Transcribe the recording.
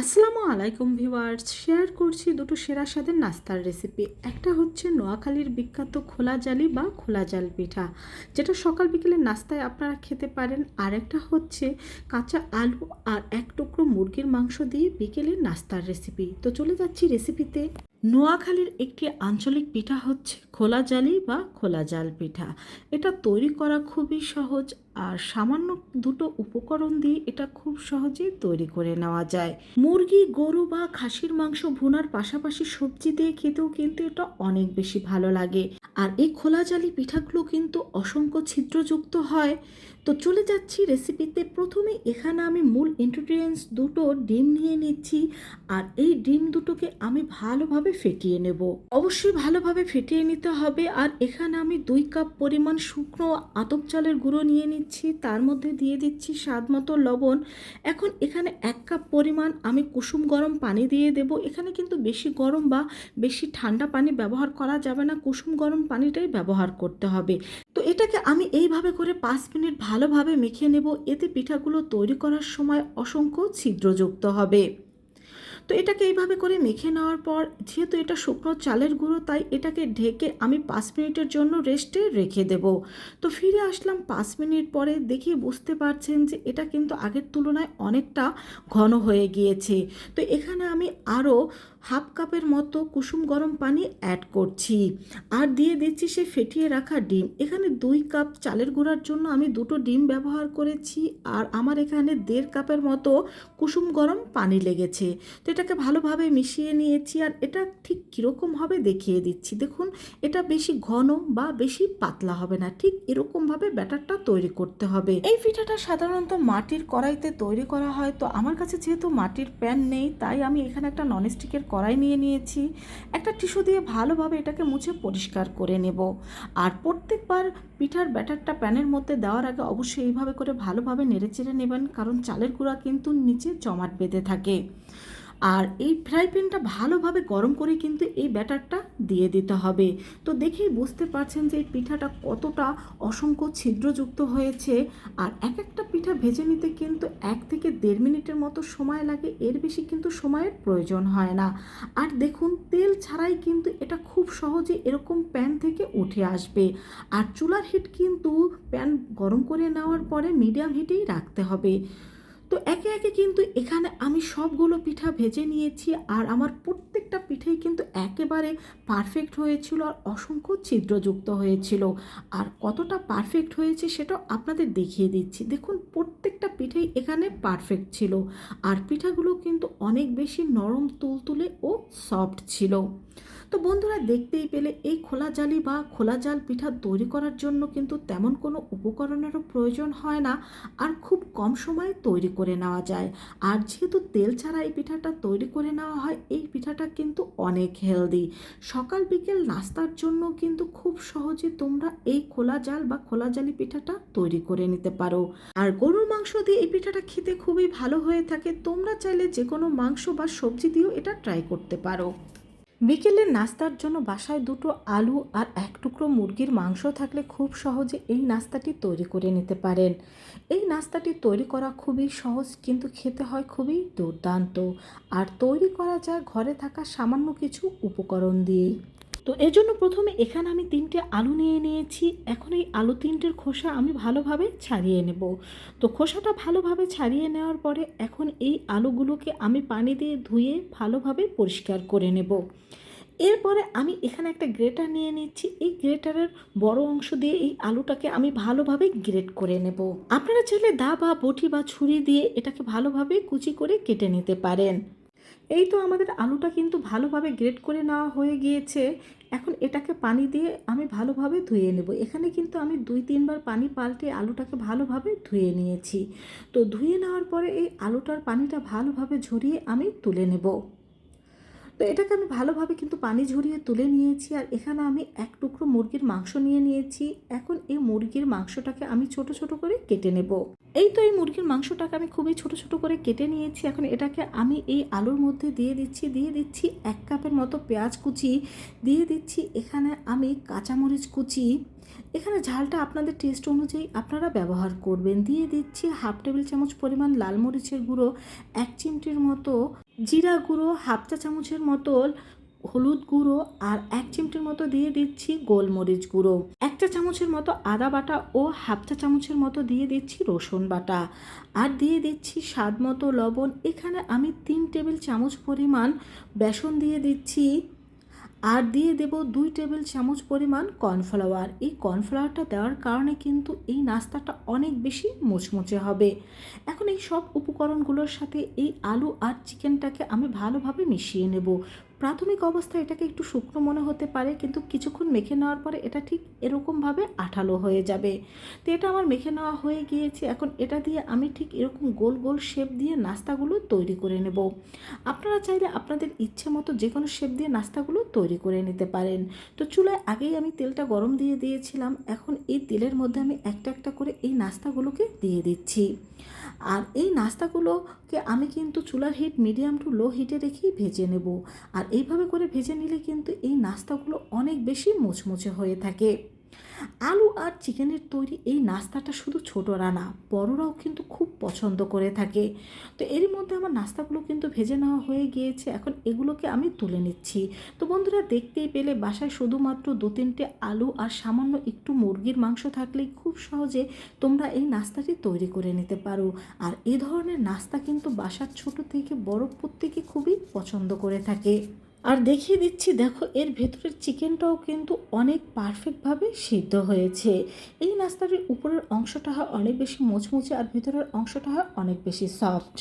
আসসালামু আলাইকুম viewers. Share করছি দুটো সেরা স্বাদের নাস্তার রেসিপি একটা হচ্ছে নোয়াখালীর বিখ্যাত খোলা জালি বা খোলা জাল পিঠা, যেটা সকাল বিকেলে নাস্তায় আপনারা খেতে পারেন। আর একটা হচ্ছে কাঁচা আলু আর এক টুকরো মুরগির মাংস দিয়ে বিকেলের নাস্তার রেসিপি তো চলে যাচ্ছি রেসিপিতে নোয়াখালীর একটি আঞ্চলিক পিঠা হচ্ছে খোলা জালি বা খোলা জাল পিঠা। এটা তৈরি করা খুবই সহজ আর সামান্য দুটো উপকরণ দিয়ে এটা খুব সহজে তৈরি করে নেওয়া যায়। মুরগি, গরু বা খাসির মাংস ভুনার পাশাপাশি সবজি দিয়ে খেতেও কিন্তু এটা অনেক বেশি ভালো লাগে। আর এই খোলা জালি পিঠাগুলো কিন্তু অসংখ্য ছিদ্রযুক্ত হয়। তো চলে যাচ্ছি রেসিপিতে প্রথমে এখানে আমি মূল ইনগ্রিডিয়েন্টস দুটো ডিম নিয়ে নিচ্ছি আর এই ডিম দুটোকে আমি ভালোভাবে ফেটিয়ে নেব। অবশ্যই ভালোভাবে ফেটিয়ে নিতে হবে আর এখানে আমি দুই কাপ পরিমাণ শুকনো আতপ চালের গুঁড়ো নিয়ে নিচ্ছি। তার মধ্যে দিয়ে দিচ্ছি স্বাদ মতো লবণ। এখন এখানে এক কাপ পরিমাণ আমি কুসুম গরম পানি দিয়ে দেব। এখানে কিন্তু বেশি গরম বা বেশি ঠান্ডা পানি ব্যবহার করা যাবে না। কুসুম গরম পানিটাই ব্যবহার করতে হবে। তো এটাকে আমি এইভাবে করে পাঁচ মিনিট ভালোভাবে মেখে নেব। এতে পিঠাগুলো তৈরি করার সময় অসংখ্য ছিদ্রযুক্ত হবে। তো এটাকে এইভাবে করে মেখে নেওয়ার পর, যেহেতু এটা শুকনো চালের গুঁড়ো, তাই এটাকে ঢেকে আমি পাঁচ মিনিটের জন্য রেস্টে রেখে দেব। তো ফিরে আসলাম পাঁচ মিনিট পরে, দেখে বুঝতে পারছেন যে এটা কিন্তু আগের তুলনায় অনেকটা ঘন হয়ে গিয়েছে। তো এখানে আমি আরও হাফ কাপের মতো কুসুম গরম পানি অ্যাড করছি। আর দিয়ে দিচ্ছি সে ফেটিয়ে রাখা ডিম। এখানে দুই কাপ চালের গুঁড়ার জন্য আমি দুটো ডিম ব্যবহার করেছি। আর আমার এখানে দেড় কাপের মতো কুসুম গরম পানি লেগেছে। তো এটাকে ভালোভাবে মিশিয়ে নিয়েছি। আর এটা ঠিক কীরকম হবে দেখিয়ে দিচ্ছি। দেখুন, এটা বেশি ঘন বা বেশি পাতলা হবে না। ঠিক এরকমভাবে ব্যাটারটা তৈরি করতে হবে। এই পিঠাটা সাধারণত মাটির কড়াইতে তৈরি করা হয়। তো আমার কাছে যেহেতু মাটির প্যান নেই, তাই আমি এখানে একটা ননস্টিকের কড়াই নিয়ে নিয়েছি। একটা টিস্যু দিয়ে ভালোভাবে এটাকে মুছে পরিষ্কার করে নেব। আর প্রত্যেকবার পিঠার ব্যাটারটা প্যানের মধ্যে দেওয়ার আগে অবশ্যই এইভাবে করে ভালোভাবে নেড়েচেড়ে নেবেন, কারণ চালের গুঁড়া কিন্তু নিচে জমাট বেঁধে থাকে। আর এই ফ্রাই প্যানটা ভালোভাবে গরম করে কিন্তু এই ব্যাটারটা দিয়ে দিতে হবে। তো দেখেই বুঝতে পারছেন যে এই পিঠাটা কতটা অসংখ্য ছিদ্রযুক্ত হয়েছে। আর এক একটা পিঠা ভেজে নিতে কিন্তু এক থেকে দেড় মিনিটের মতো সময় লাগে, এর বেশি কিন্তু সময়ের প্রয়োজন হয় না। আর দেখুন, তেল ছাড়াই কিন্তু এটা খুব সহজে এরকম প্যান থেকে উঠে আসবে। আর চুলার হিট কিন্তু প্যান গরম করে নেওয়ার পরে মিডিয়াম হিটেই রাখতে হবে। তো একে একে কিন্তু এখানে আমি সবগুলো পিঠা ভেজে নিয়েছি। আর আমার প্রত্যেকটা পিঠেই কিন্তু একেবারে পারফেক্ট হয়েছিল আর অসংখ্য ছিদ্রযুক্ত হয়েছিল। আর কতটা পারফেক্ট হয়েছে সেটা আপনাদের দেখিয়ে দিচ্ছি। দেখুন, প্রত্যেকটা পিঠেই এখানে পারফেক্ট ছিল। আর পিঠাগুলো কিন্তু অনেক বেশি নরম, তুলতুলে ও সফট ছিল। তো বন্ধুরা, দেখতেই পেলে এই খোলা জালি বা খোলা জাল পিঠা তৈরি করার জন্য কিন্তু তেমন কোনো উপকরণেরও প্রয়োজন হয় না আর খুব কম সময়ে তৈরি করে নেওয়া যায়। আর যেহেতু তেল ছাড়া এই পিঠাটা তৈরি করে নেওয়া হয়, এই পিঠাটা কিন্তু অনেক হেলদি সকাল, বিকেল নাস্তার জন্য কিন্তু খুব সহজে তোমরা এই খোলা জাল বা খোলা জালি পিঠাটা তৈরি করে নিতে পারো। আর গরুর মাংস দিয়ে এই পিঠাটা খেতে খুবই ভালো হয়ে থাকে। তোমরা চাইলে যে কোনো মাংস বা সবজি দিয়েও এটা ট্রাই করতে পারো। বিকেলের নাস্তার জন্য বাসায় দুটো আলু আর এক টুকরো মুরগির মাংস থাকলে খুব সহজে এই নাস্তাটি তৈরি করে নিতে পারেন। এই নাস্তাটি তৈরি করা খুবই সহজ, কিন্তু খেতে হয় খুবই দুর্দান্ত। আর তৈরি করা যায় ঘরে থাকা সামান্য কিছু উপকরণ দিয়েই। তো এর জন্য প্রথমে এখানে আমি তিনটে আলু নিয়ে নিয়েছি। এখন এই আলু তিনটের খোসা আমি ভালোভাবে ছাড়িয়ে নেব। তো খোসাটা ভালোভাবে ছাড়িয়ে নেওয়ার পরে এখন এই আলুগুলোকে আমি পানি দিয়ে ধুয়ে ভালোভাবে পরিষ্কার করে নেব। এরপরে আমি এখানে একটা গ্রেটার নিয়ে নিচ্ছি। এই গ্রেটারের বড় অংশ দিয়ে এই আলুটাকে আমি ভালোভাবে গ্রেট করে নেব। আপনারা চাইলে দা বা বটি বা ছুরি দিয়ে এটাকে ভালোভাবে কুচি করে কেটে নিতে পারেন। এই তো আমাদের আলুটা কিন্তু ভালোভাবে গ্রেট করে নেওয়া হয়ে গিয়েছে। এখন এটাকে পানি দিয়ে আমি ভালোভাবে ধুয়ে নেব। এখানে কিন্তু আমি দুই, তিনবার পানি পাল্টে আলুটাকে ভালোভাবে ধুয়ে নিয়েছি। তো ধুয়ে নেওয়ার পরে এই আলুটার পানিটা ভালোভাবে ঝরিয়ে আমি তুলে নেব। তো এটাকে আমি ভালোভাবে কিন্তু পানি ঝরিয়ে তুলে নিয়েছি, আর এখানে আমি এক টুকরো মুরগির মাংস নিয়ে নিয়েছি। এখন এই মুরগির মাংসটাকে আমি ছোট ছোট করে কেটে নেব। এই তো এই মুরগির মাংসটাকে আমি খুবই ছোট ছোট করে কেটে নিয়েছি। এখন এটাকে আমি এই আলুর মধ্যে দিয়ে দিচ্ছি দিয়ে দিচ্ছি এক কাপের মতো পেঁয়াজ কুচি, দিয়ে দিচ্ছি এখানে আমি কাঁচামরিচ কুচি। এখানে ঝালটা আপনাদের টেস্ট অনুযায়ী আপনারা ব্যবহার করবেন। দিয়ে দিচ্ছি হাফ টেবিল চামচ পরিমাণ লাল মরিচের গুঁড়ো, এক চিমটির মতো জিরা গুঁড়ো হাফ চা চামচের মতো হলুদ গুঁড়ো আর এক চিমটির মতো দিয়ে দিচ্ছি গোলমরিচ গুঁড়ো। এক চা চামচের মতো আদা বাটা ও হাফ চা চামচের মতো দিয়ে দিচ্ছি রসুন বাটা। আর দিয়ে দিচ্ছি স্বাদ মতো লবণ। এখানে আমি তিন টেবিল চামচ পরিমাণ বেসন দিয়ে দিচ্ছি আর দিয়ে দেব দুই টেবিল চামচ পরিমাণ কর্নফ্লাওয়ার। এই কর্নফ্লাওয়ারটা দেওয়ার কারণে কিন্তু এই নাস্তাটা অনেক বেশি মুচমুচে হবে। এখন এই সব উপকরণগুলোর সাথে এই আলু আর চিকেনটাকে আমি ভালোভাবে মিশিয়ে নেব। প্রাথমিক অবস্থায় এটাকে একটু শুকনো মনে হতে পারে, কিন্তু কিছুক্ষণ মেখে নেওয়ার পরে এটা ঠিক এরকমভাবে আঠালো হয়ে যাবে। তো এটা আমার মেখে নেওয়া হয়ে গিয়েছে, এখন এটা দিয়ে আমি ঠিক এরকম গোল গোল শেপ দিয়ে নাস্তাগুলো তৈরি করে নেব। আপনারা চাইলে আপনাদের ইচ্ছে মতো যে কোনো শেপ দিয়ে নাস্তাগুলো তৈরি করে নিতে পারেন। তো চুলায় আগেই আমি তেলটা গরম দিয়ে দিয়েছিলাম, এখন এই তেলের মধ্যে আমি একটা একটা করে এই নাস্তাগুলোকে দিয়ে দিচ্ছি। আর এই নাস্তাগুলোকে আমি কিন্তু চুলার হিট মিডিয়াম টু লো হিটে রেখেই ভেজে নেব। আর এইভাবে করে ভেজে নিলে কিন্তু এই নাস্তাগুলো অনেক বেশি মুচমুচে হয়ে থাকে। আলু আর চিকেনের তৈরি এই নাস্তাটা শুধু ছোটরা না, বড়রাও কিন্তু খুব পছন্দ করে থাকে। তো এরই মধ্যে আমার নাস্তাগুলো কিন্তু ভেজে নেওয়া হয়ে গিয়েছে, এখন এগুলোকে আমি তুলে নিচ্ছি। তো বন্ধুরা, দেখতেই পেলে বাসায় শুধুমাত্র দু তিনটে আলু আর সামান্য একটু মুরগির মাংস থাকলেই খুব সহজে তোমরা এই নাস্তাটি তৈরি করে নিতে পারো। আর এই ধরনের নাস্তা কিন্তু বাসার ছোট থেকে বড় প্রত্যেকে খুবই পছন্দ করে থাকে। আর দেখিয়ে দিচ্ছি, দেখো, এর ভেতরের চিকেনটাও কিন্তু অনেক পারফেক্টভাবে সিদ্ধ হয়েছে। এই নাস্তাটির উপরের অংশটা হয় অনেক বেশি মোচমুচে আর ভেতরের অংশটা হয় অনেক বেশি সফট